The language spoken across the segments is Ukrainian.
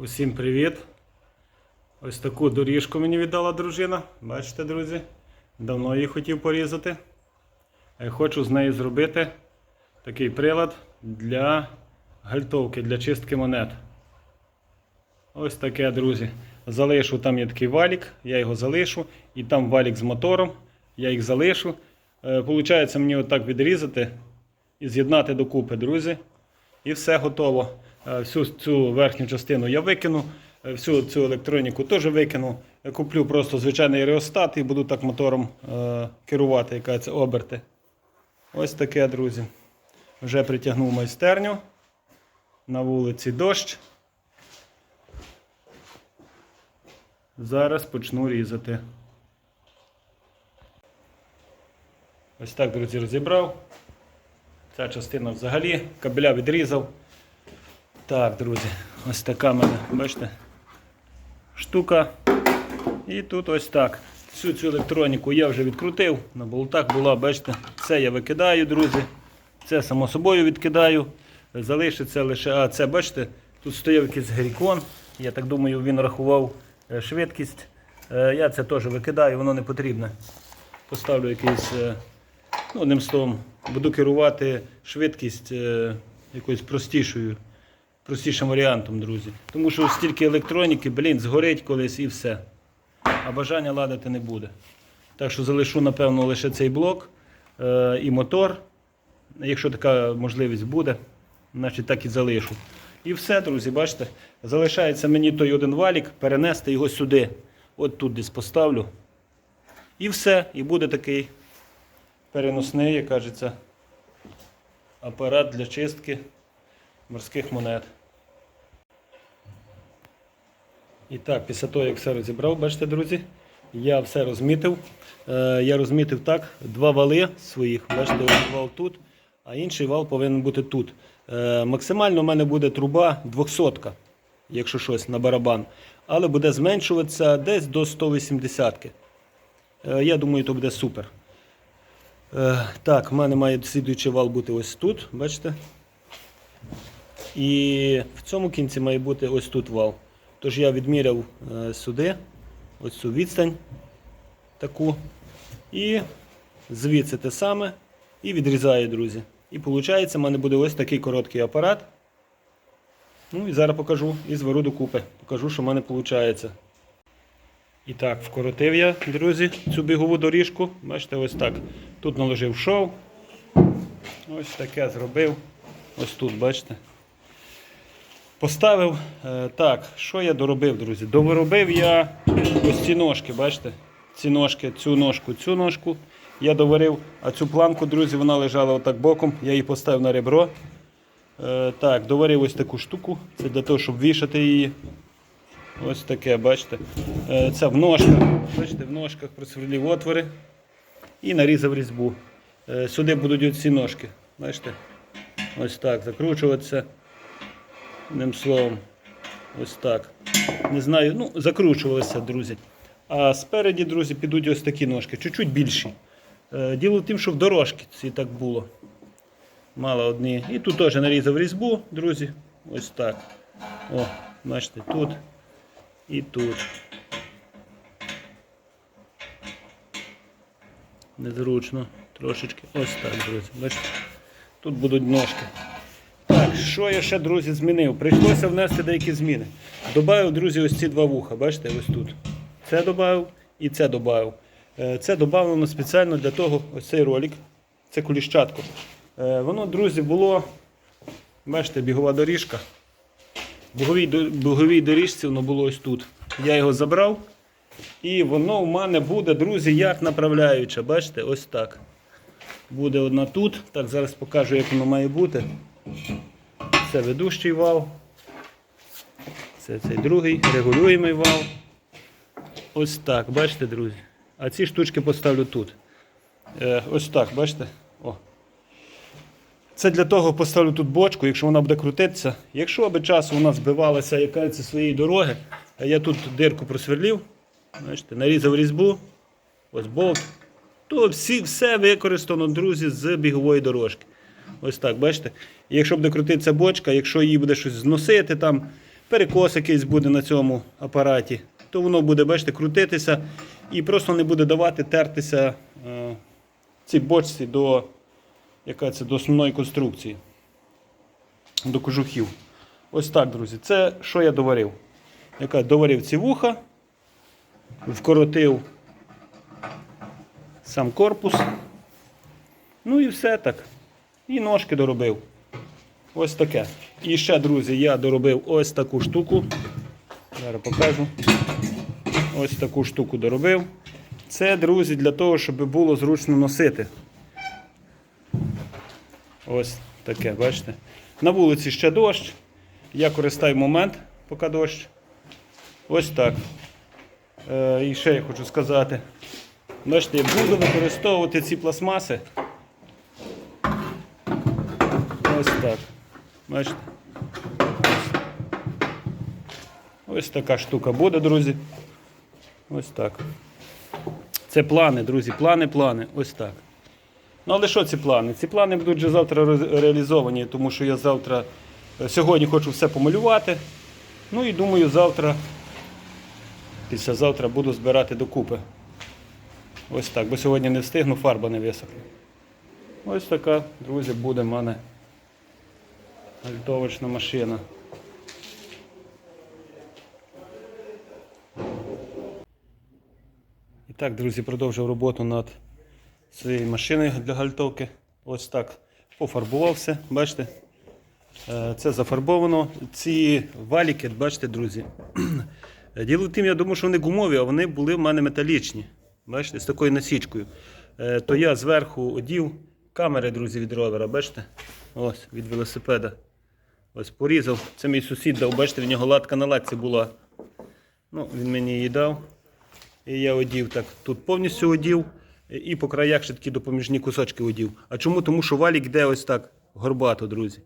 Усім привіт! Ось таку доріжку мені віддала дружина. Бачите, друзі? Давно її хотів порізати. Е, Хочу з нею зробити такий прилад для гальтовки, для чистки монет. Ось таке, друзі. Залишу, там є такий валік, я його залишу, і там валік з мотором, я їх залишу. Е, Получається мені отак відрізати і з'єднати докупи, друзі. І все готово. Е, Всю цю верхню частину я викину, е, всю цю електроніку теж викину. Я куплю просто звичайний реостат і буду так мотором е, керувати, яка це оберти. Ось таке, друзі. Вже притягнув майстерню. На вулиці дощ. Зараз почну різати. Ось так, друзі, розібрав. Ця частина взагалі кабеля відрізав. Так, друзі, ось така мене, бачите, штука. І тут ось так. Всю цю електроніку я вже відкрутив. На болтах була, бачите, це я викидаю, друзі. Це само собою відкидаю. Залишиться лише. А це, бачите, тут стояв якийсь грікон. Я так думаю, він рахував е, швидкість. Е, Я це теж викидаю, воно не потрібне. Поставлю якийсь, е, ну, одним словом, буду керувати швидкість якоюсь простішою, простішим варіантом, друзі. Тому що стільки електроніки, блін, згорить колись і все. А бажання ладити не буде. Так що залишу, напевно, лише цей блок е, і мотор. Якщо така можливість буде, значить так і залишу. І все, друзі, бачите, залишається мені той один валік, перенести його сюди. От тут десь поставлю. І все. І буде такий переносний, як кажеться, апарат для чистки морських монет. І так, після того, як все розібрав, бачите, друзі, я все розмітив. Е, я розмітив так, два вали своїх, бачите, один вал тут, а інший вал повинен бути тут. Е, максимально в мене буде труба 200, якщо щось на барабан, але буде зменшуватися десь до 180. Е, я думаю, то буде супер. Так, в мене має слідуючий вал бути ось тут, бачите? І в цьому кінці має бути ось тут вал. Тож я відміряв е, сюди, ось цю відстань таку. І звідси те саме. І відрізаю, друзі. І виходить, в мене буде ось такий короткий апарат. Ну і зараз покажу і зверу докупи. Покажу, що в мене виходить. І так, вкоротив я, друзі, цю бігову доріжку. Бачите, ось так. Тут наложив шов. Ось таке зробив. Ось тут, бачите. Поставив. Е, так, що я доробив, друзі? Доробив я ось ці ножки, бачите? Ці ножки, цю ножку, цю ножку. Я доварив, а цю планку, друзі, вона лежала отак боком. Я її поставив на ребро. Е, так, доварив ось таку штуку. Це для того, щоб вішати її. Ось таке, бачите. Е, Це в ножках. Бачите, в ножках просверлив отвори і нарізав різьбу. Сюди будуть оці ножки. Бачите? Ось так, закручуватися. Одним словом, ось так. Не знаю, ну, закручувалися, друзі. А спереді, друзі, підуть ось такі ножки, чуть-чуть більші. Е, Діло в тім, що в дорожці ці так було. Мало одні. І тут теж нарізав різьбу, друзі. Ось так. О, бачите, тут і тут. Незручно трошечки. Ось так, друзі. Бачите? Тут будуть ножки. Так, що я ще, друзі, змінив? Прийшлося внести деякі зміни. Добавив, друзі, ось ці два вуха. Бачите, ось тут. Це додав і це додав. Е, Це додано спеціально для того, ось цей ролик. Це коліщатко. Е, Воно, друзі, було, бачите, бігова доріжка. Біговій, біговій доріжці воно було ось тут. Я його забрав. І воно в мене буде, друзі, як направляюче. Бачите, ось так. Буде одна тут. Так, зараз покажу, як воно має бути. Це ведущий вал. Це цей другий регулюємий вал. Ось так, бачите, друзі. А ці штучки поставлю тут. Е, ось так, бачите? О. Це для того поставлю тут бочку, якщо вона буде крутитися. Якщо аби часу вона збивалася яка своєї дороги, я тут дирку просверлів, бачите, нарізав різьбу, ось болт, то всі, все використано, друзі, з бігової дорожки. Ось так, бачите? І якщо буде крутитися бочка, якщо її буде щось зносити там, перекос якийсь буде на цьому апараті, то воно буде, бачите, крутитися і просто не буде давати тертися е, цій бочці до, яка це, до основної конструкції, до кожухів. Ось так, друзі. Це що я доварив? Яка доварив ці вуха, вкоротив сам корпус. Ну і все так. І ножки доробив. Ось таке. І ще, друзі, я доробив ось таку штуку. Зараз покажу. Ось таку штуку доробив. Це, друзі, для того, щоб було зручно носити. Ось таке, бачите? На вулиці ще дощ. Я користаю момент, поки дощ. Ось так. Е, і ще я хочу сказати. Бачите, я буду використовувати ці пластмаси. Ось так. Бачите? Ось така штука буде, друзі. Ось так. Це плани, друзі, плани, плани. Ось так. Ну, але що ці плани? Ці плани будуть вже завтра реалізовані, тому що я завтра, е, сьогодні хочу все помалювати. Ну і думаю, завтра, післязавтра буду збирати докупи. Ось так, бо сьогодні не встигну, фарба не висохне. Ось така, друзі, буде в мене альтовочна машина. І так, друзі, продовжив роботу над своєю машиною для гальтовки. Ось так пофарбував все, бачите? Е, Це зафарбовано. Ці валіки, бачите, друзі. Діло в тим, я думаю, що вони гумові, а вони були в мене металічні. Бачите, з такою насічкою. Е, То я зверху одів камери, друзі, від ровера, бачите? Ось, від велосипеда. Ось порізав. Це мій сусід дав, бачите, в нього латка на латці була. Ну, він мені її дав. І я одів так. Тут повністю одів. І по краях ще такі допоміжні кусочки одів. А чому? Тому що валік йде ось так горбато, друзі.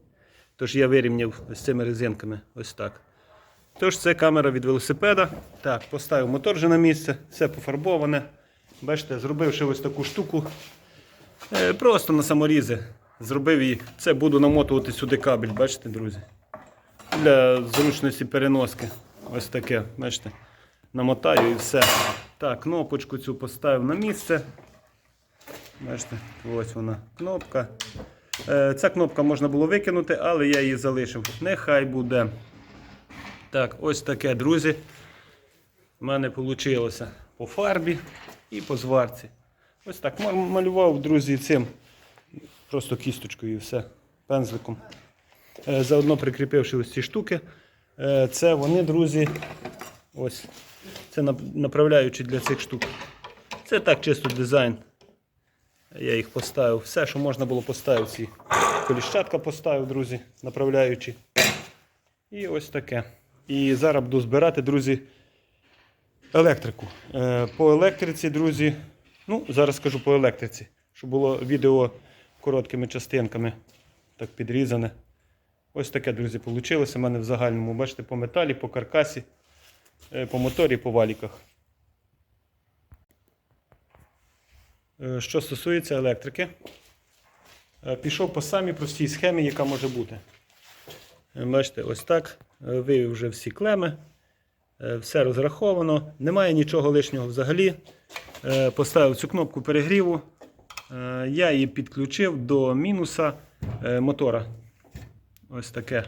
Тож я вирівняв з цими резинками. Ось так. Тож це камера від велосипеда. Так, поставив мотор вже на місце, все пофарбоване. Бачите, зробив ще ось таку штуку. Е, Просто на саморізи. Зробив її. Це буду намотувати сюди кабель, бачите, друзі. Для зручності переноски. Ось таке, бачите. Намотаю і все. Так, кнопочку цю поставив на місце. Бачите, ось вона кнопка. Е, Ця кнопка можна було викинути, але я її залишив. Нехай буде. Так, ось таке, друзі. У мене вийшло по фарбі і по зварці. Ось так малював, друзі, цим просто кісточкою і все, пензликом. Е, Заодно прикріпивши ось ці штуки. Е, Це вони, друзі, ось. Це нап- направляючі для цих штук. Це так чисто дизайн. Я їх поставив. Все, що можна було поставити. Ці коліщатка поставив, друзі, направляючі. І ось таке. І зараз буду збирати, друзі, електрику. Е, По електриці, друзі. Ну, зараз скажу по електриці, щоб було відео короткими частинками, так підрізане. Ось таке, друзі, вийшло. У мене в загальному, бачите, по металі, по каркасі, е, по моторі, по валіках. Е, Що стосується електрики, е, пішов по самій простій схемі, яка може бути. Бачите, ось так. Вивів вже всі клеми. Все розраховано. Немає нічого лишнього взагалі. Поставив цю кнопку перегріву. Е, Я її підключив до мінуса е, мотора. Ось таке.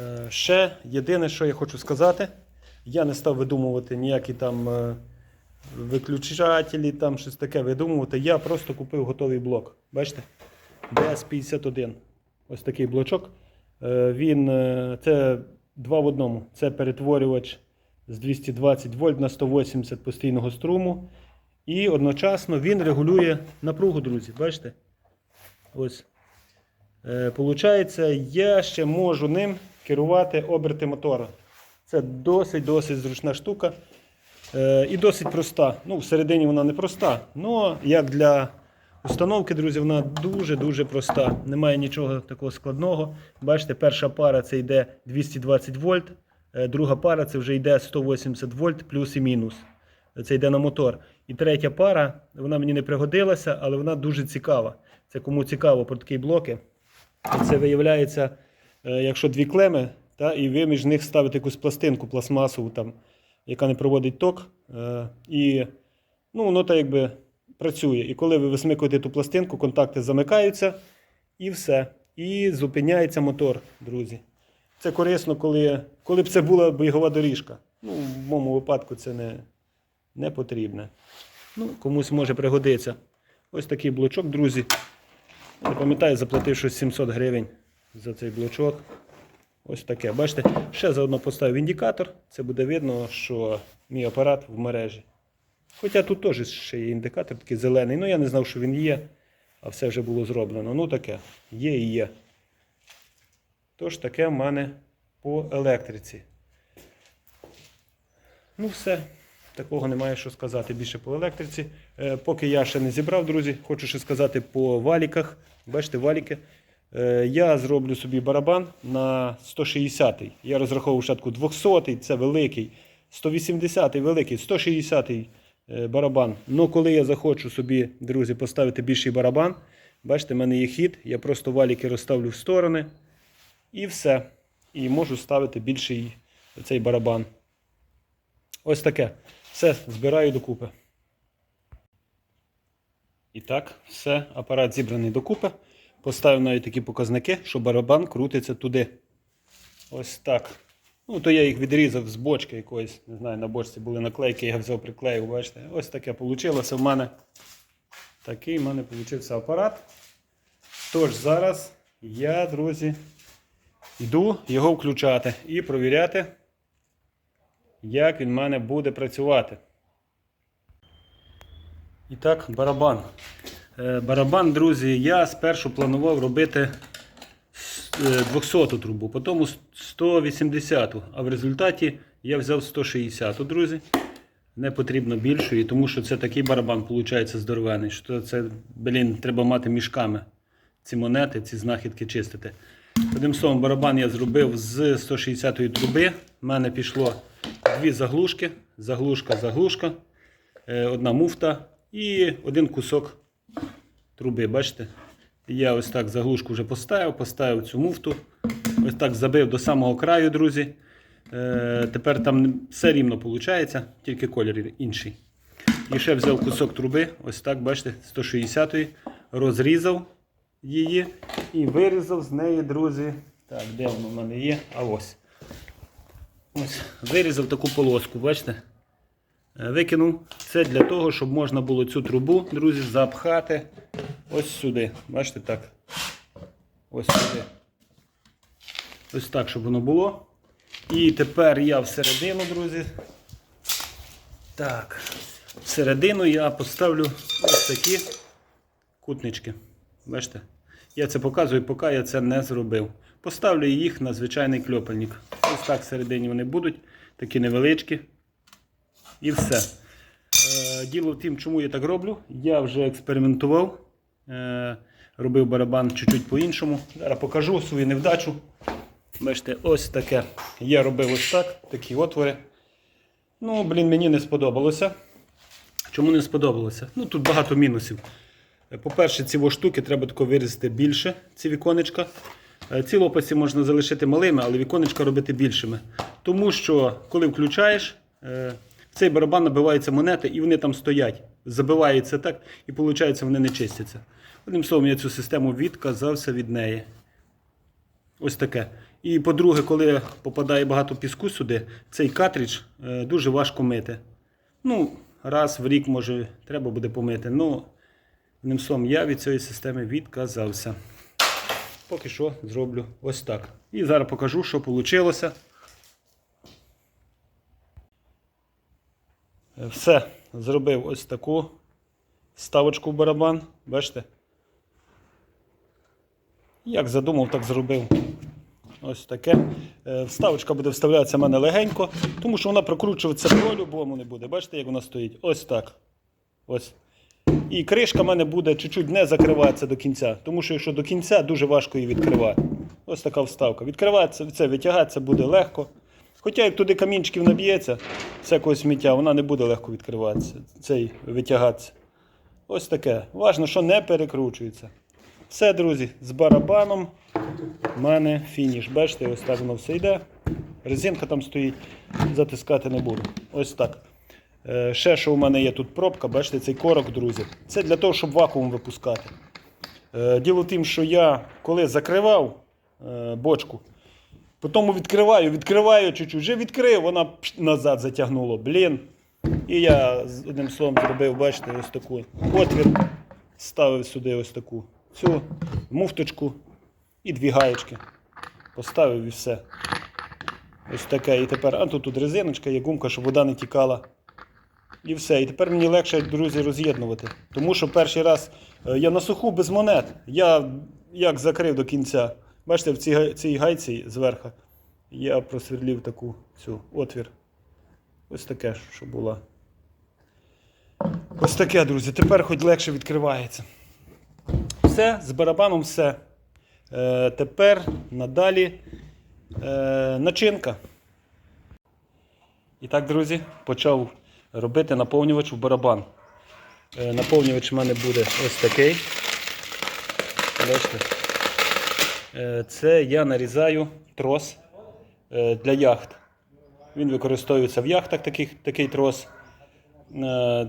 Е, Ще єдине, що я хочу сказати, я не став видумувати ніякі там виключателі, там щось таке видумувати. Я просто купив готовий блок. Бачите? DS51. Ось такий блочок. Він це два в одному. Це перетворювач з 220 вольт на 180 постійного струму. І одночасно він регулює напругу, друзі. Бачите? Ось. Е, Получається, я ще можу ним керувати оберти мотора. Це досить-досить зручна штука. Е, І досить проста. Ну, всередині вона не проста, але як для установки, друзі, вона дуже-дуже проста. Немає нічого такого складного. Бачите, перша пара це йде 220 вольт, е, друга пара це вже йде 180 вольт плюс і мінус. Це йде на мотор. І третя пара, вона мені не пригодилася, але вона дуже цікава. Це кому цікаво про такі блоки. Це виявляється, е, якщо дві клеми та, і ви між них ставите якусь пластинку пластмасову, там, яка не проводить ток. Е, і ну, воно так якби працює. І коли ви висмикуєте ту пластинку, контакти замикаються і все. І зупиняється мотор, друзі. Це корисно, коли, коли б це була бігова доріжка. Ну, в моєму випадку це не, не потрібне. Ну, комусь може пригодитися. Ось такий блочок, друзі. Я пам'ятаю, заплатив щось 700 гривень за цей блочок. Ось таке. Бачите, ще заодно поставив індикатор. Це буде видно, що мій апарат в мережі. Хоча тут теж ще є індикатор такий зелений. Ну я не знав, що він є, а все вже було зроблено. Ну таке, є і є. Тож таке в мене по електриці. Ну, все. Такого немає що сказати більше по електриці. Е, поки я ще не зібрав, друзі, хочу ще сказати по валіках. Бачите, валіки. Е, я зроблю собі барабан на 160-й. Я розраховував спочатку 200-й, це великий, 180-й великий, 160-й е, барабан. Ну, коли я захочу собі, друзі, поставити більший барабан, бачите, в мене є хід, я просто валіки розставлю в сторони і все. І можу ставити більший цей барабан. Ось таке. Все, збираю докупи. І так, все, апарат зібраний докупи. Поставив навіть такі показники, що барабан крутиться туди. Ось так. Ну, то я їх відрізав з бочки якоїсь. Не знаю, на бочці були наклейки, я взяв приклеїв, бачите. Ось таке вийшло в мене. Такий в мене вийшов апарат. Тож зараз я, друзі, йду його включати і провіряти, як він в мене буде працювати. І так, барабан. Е, Барабан, друзі, я спершу планував робити е, 200 трубу, потім 180, а в результаті я взяв 160, друзі. Не потрібно більшої, тому що це такий барабан, виходить, здоровений. Що це, блін, треба мати мішками ці монети, ці знахідки чистити. Одним словом, барабан я зробив з 160-ї труби. У мене пішло дві заглушки, заглушка, заглушка, е, одна муфта і один кусок труби. Бачите? Я ось так заглушку вже поставив, поставив цю муфту. Ось так забив до самого краю, друзі. Е, тепер там все рівно виходить, тільки колір інший. І ще взяв кусок труби, ось так, бачите, 160-ї, розрізав її і вирізав з неї, друзі. Так, де воно в мене є? А ось. Ось, вирізав таку полоску, бачите? Е, Викинув. Це для того, щоб можна було цю трубу, друзі, запхати ось сюди. Бачите так? Ось сюди. Ось так, щоб воно було. І тепер я всередину, друзі. Так. Всередину я поставлю ось такі кутнички. Бачите? Я це показую, поки я це не зробив. Поставлю їх на звичайний кльопальник. Ось так всередині вони будуть, такі невеличкі. І все. Е, Діло в тім, чому я так роблю. Я вже експериментував. Е, Робив барабан чуть-чуть по-іншому. Зараз покажу свою невдачу. Бачите, ось таке. Я робив ось так, такі отвори. Ну, блін, мені не сподобалося. Чому не сподобалося? Ну, тут багато мінусів. По-перше, ці штуки треба тако вирізати більше, ці віконечка. Е, Ці лопасті можна залишити малими, але віконечка робити більшими. Тому що, коли включаєш, е, в цей барабан набиваються монети і вони там стоять. Забивається так, і виходить, вони не чистяться. Одним словом, я цю систему відказався від неї. Ось таке. І по-друге, коли попадає багато піску сюди, цей картридж е, дуже важко мити. Ну, раз в рік, може, треба буде помити. Ну, одним словом, я від цієї системи відказався. Поки що зроблю ось так. І зараз покажу, що вийшло. Все, зробив ось таку ставочку в барабан. Бачите? Як задумав, так зробив. Ось таке. Е, Вставочка буде вставлятися в мене легенько, тому що вона прокручуватися по-любому не буде. Бачите, як вона стоїть? Ось так. Ось. І кришка в мене буде чуть-чуть не закриватися до кінця, тому що якщо до кінця дуже важко її відкривати. Ось така вставка. Відкриватися, це витягатися буде легко. Хоча як туди камінчиків наб'ється, всякого сміття, вона не буде легко відкриватися, цей витягатися. Ось таке. Важно, що не перекручується. Все, друзі, з барабаном в мене фініш. Бачите, ось так воно все йде. Резинка там стоїть, затискати не буду. Ось так. Е, ще що у мене є тут пробка, бачите, цей корок, друзі. Це для того, щоб вакуум випускати. Е, Діло в тім, що я коли закривав е, бочку, потім відкриваю, відкриваю чуть-чуть, вже відкрив, вона назад затягнуло. Блін. І я одним словом зробив, бачите, ось таку отвір, ставив сюди ось таку цю муфточку і дві гаєчки. Поставив і все. Ось таке. І тепер, а тут, тут резиночка, є гумка, щоб вода не тікала. І все. І тепер мені легше, друзі, роз'єднувати. Тому що перший раз е, я на суху без монет. Я як закрив до кінця. Бачите, в цій, цій гайці зверху я просверлив таку цю отвір. Ось таке, що було. Ось таке, друзі. Тепер хоч легше відкривається. Все, з барабаном все. Е, тепер надалі е, начинка. І так, друзі, почав робити наповнювач в барабан. Е, наповнювач у мене буде ось такий. Бачите? Е, це я нарізаю трос е, для яхт. Він використовується в яхтах таких, такий трос.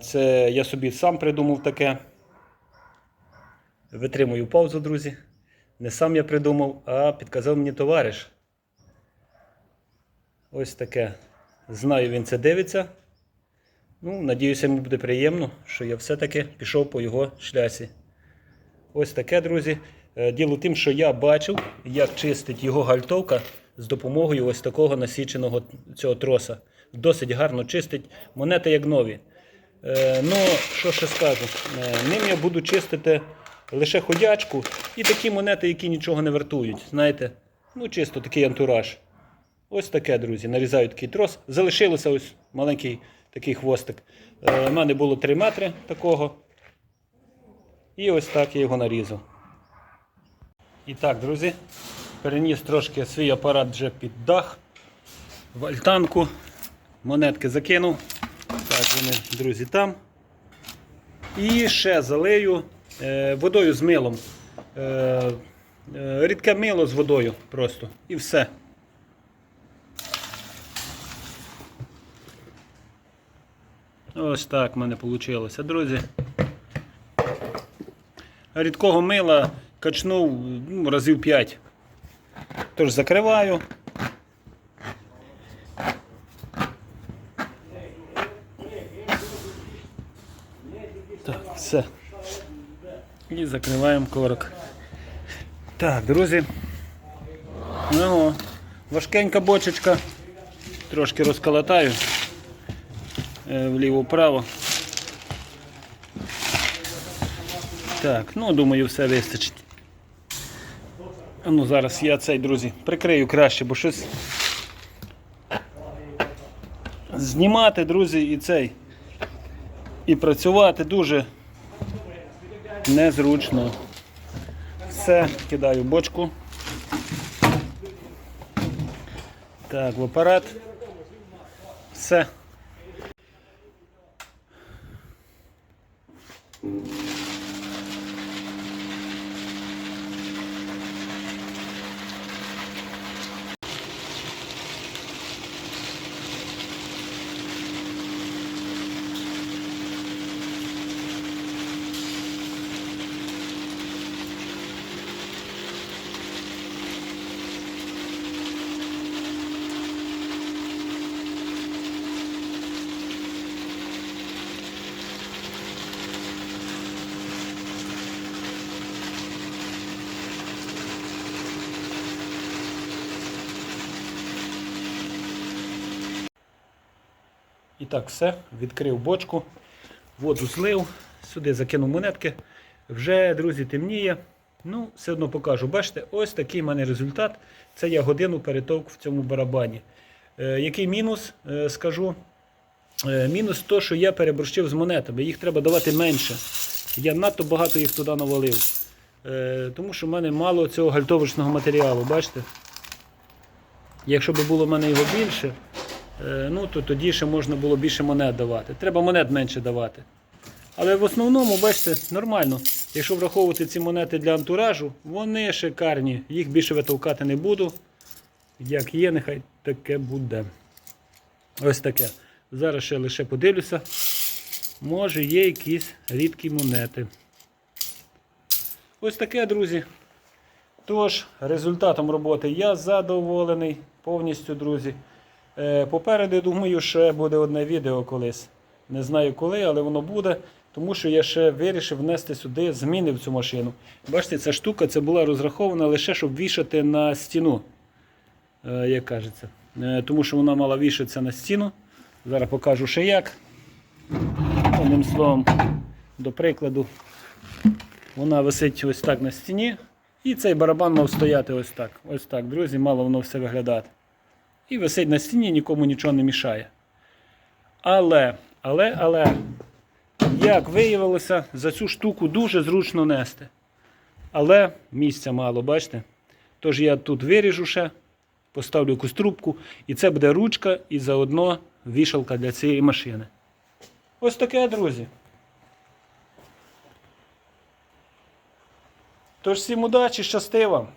Це я собі сам придумав таке. Витримую паузу, друзі. Не сам я придумав, а підказав мені товариш. Ось таке. Знаю, він це дивиться. Ну, надіюся, йому буде приємно, що я все-таки пішов по його шлясі. Ось таке, друзі. Е, Діло тим, що я бачив, як чистить його гальтовка з допомогою ось такого насіченого цього троса. Досить гарно чистить монети як нові. Е, ну, що ще скажу? Е, ним я буду чистити лише ходячку і такі монети, які нічого не вартують. Знаєте, ну чисто такий антураж. Ось таке, друзі. Нарізаю такий трос. Залишилося ось маленький такий хвостик. Е, У мене було 3 метри такого. І ось так я його нарізав. І так, друзі, переніс трошки свій апарат вже під дах, в альтанку. Монетки закинув. Так, вони, друзі, там. І ще залию е, водою з милом. Е, е, рідке мило з водою просто. І все. Ось так в мене вийшло, друзі. Рідкого мила качнув ну, разів 5. Тож закриваю. Так, все. І закриваємо корок. Так, друзі. Ну, важкенька бочечка. Трошки розколотаю вліво-вправо. Так, ну думаю, все вистачить. Ну, зараз я цей, друзі, прикрию краще, бо щось знімати, друзі, і цей. І працювати дуже незручно. Все, кидаю бочку. Так, в апарат. Все. І так, все, відкрив бочку, воду злив, сюди закинув монетки. Вже, друзі, темніє. Ну, все одно покажу. Бачите, ось такий в мене результат. Це я годину перетовк в цьому барабані. Е, який мінус, е, скажу. Е, мінус то, що я переборщив з монетами. Їх треба давати менше. Я надто багато їх туди навалив. Е, тому що в мене мало цього гальтовочного матеріалу. Бачите? Якщо б було в мене його більше, ну, то тоді ще можна було більше монет давати. Треба монет менше давати. Але в основному, бачите, нормально. Якщо враховувати ці монети для антуражу, вони шикарні. Їх більше витовкати не буду. Як є, нехай таке буде. Ось таке. Зараз ще лише подивлюся. Може є якісь рідкі монети. Ось таке, друзі. Тож, результатом роботи я задоволений повністю, друзі. Е, Попереду, думаю, ще буде одне відео колись. Не знаю коли, але воно буде. Тому що я ще вирішив внести сюди зміни в цю машину. Бачите, ця штука це була розрахована лише, щоб вішати на стіну. Е, Як кажеться. Е, Тому що вона мала вішатися на стіну. Зараз покажу ще як. Одним словом, до прикладу, вона висить ось так на стіні. І цей барабан мав стояти ось так. Ось так, друзі, мало воно все виглядати. І висить на стіні, нікому нічого не мішає. Але, але, але, як виявилося, за цю штуку дуже зручно нести. Але місця мало, бачите? Тож я тут виріжу ще, поставлю якусь трубку, і це буде ручка і заодно вішалка для цієї машини. Ось таке, друзі. Тож всім удачі, щасти вам!